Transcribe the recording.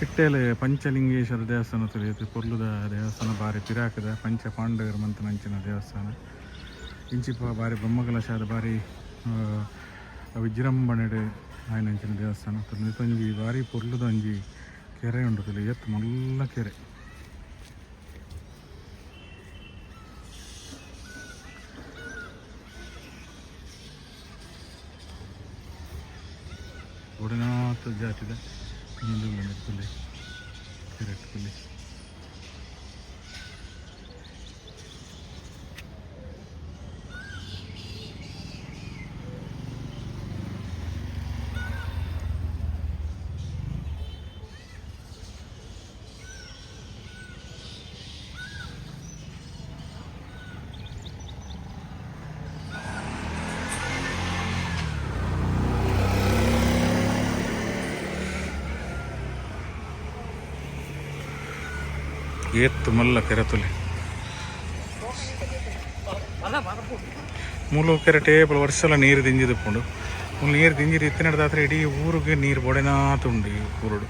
ಇಟ್ಟೇಲೆ ಪಂಚಲಿಂಗೇಶ್ವರ ದೇವಸ್ಥಾನ ತಿಳಿಯುತ್ತೆ. ಪೊರ್ಲುದ ದೇವಸ್ಥಾನ ಬಾರಿ ಪಿರಾಕದ ಪಂಚ ಪಾಂಡವರ ಮಂತನಂಚಿನ ದೇವಸ್ಥಾನ. ಇಂಚಿಪ ಬಾರಿ ಬ್ರಹ್ಮಕಲಶಾದ ಬಾರಿ ಆ, ವಿಜೃಂಭಣೆಡೆ ಆಯ್ನಂಚಿನ ದೇವಸ್ಥಾನ. ನಿಪಂಜಿ ಬಾರಿ ಪೊರ್ಲುದ ಒಂಜಿ ಕೆರೆ ಉಂಡು ಎತ್ತು ಮಲ್ಲ ಕೆರೆ. ಒಡನಾಥ ಜಾತಿದ നീണ്ടും കണ്ടെടുത്തില്ലേ കറക്റ്റ് ಏತ್ತು ಮಲ್ಲ ಕೆರೆ ತೊಲೆ. ಮೂಲು ಕೆರೆ ಟೇಬಲ್ ವರ್ಷಲ ನೀರು ದಿಂಜಿದಪ್ಪುಂಡು ಮೂಲು ನೀರು ದಿಂಜಿರಿ ಇತ್ತಿನಡ್ದಾದ್ರೆ ಇಡೀ ಊರಿಗೆ ನೀರು ಬೊಡೆನಾತುಂಡು ಈ ಊರುಡು